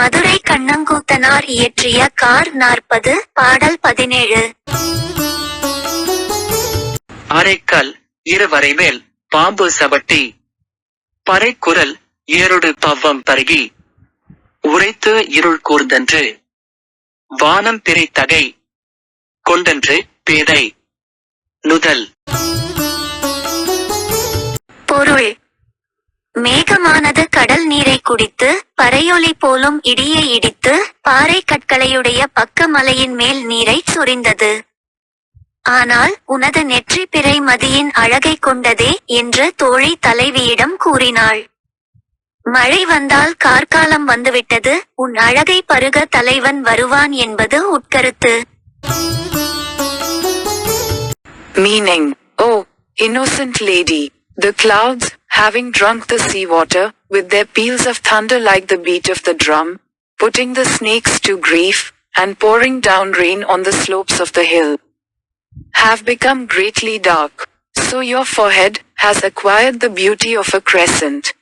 கண்ணங்கூத்தனார் இயற்றிய கார் நாற்பது பாடல் பதினேழு. அரைக்கல் இருவரை மேல் பாம்பு சவட்டி பறைக்குரல் ஏருடு பவ்வம் பருகி உரைத்து இருள் கூர்ந்தன்று வானம் பிறை தகை கொண்டன்று பேதை நுதல். பொருள் மேகமானது கடல் நீரை குடித்து பறையொலி போலும் இடியை இடித்து பாறை கற்களையுடைய பக்க மலையின் மேல் நீரை சொரிந்தது. ஆனால் உனது நெற்றி பிறை மதியின் அழகை கொண்டதே என்று தோழி தலைவியிடம் கூறினாள். மழை வந்தால் கார்காலம் வந்துவிட்டது உன் அழகை பருக தலைவன் வருவான் என்பது உட்கருத்து. Meaning O innocent lady the clouds, having drunk the sea water, with their peals of thunder like the beat of the drum, putting the snakes to grief, and pouring down rain on the slopes of the hill, have become greatly dark. So your forehead has acquired the beauty of a crescent,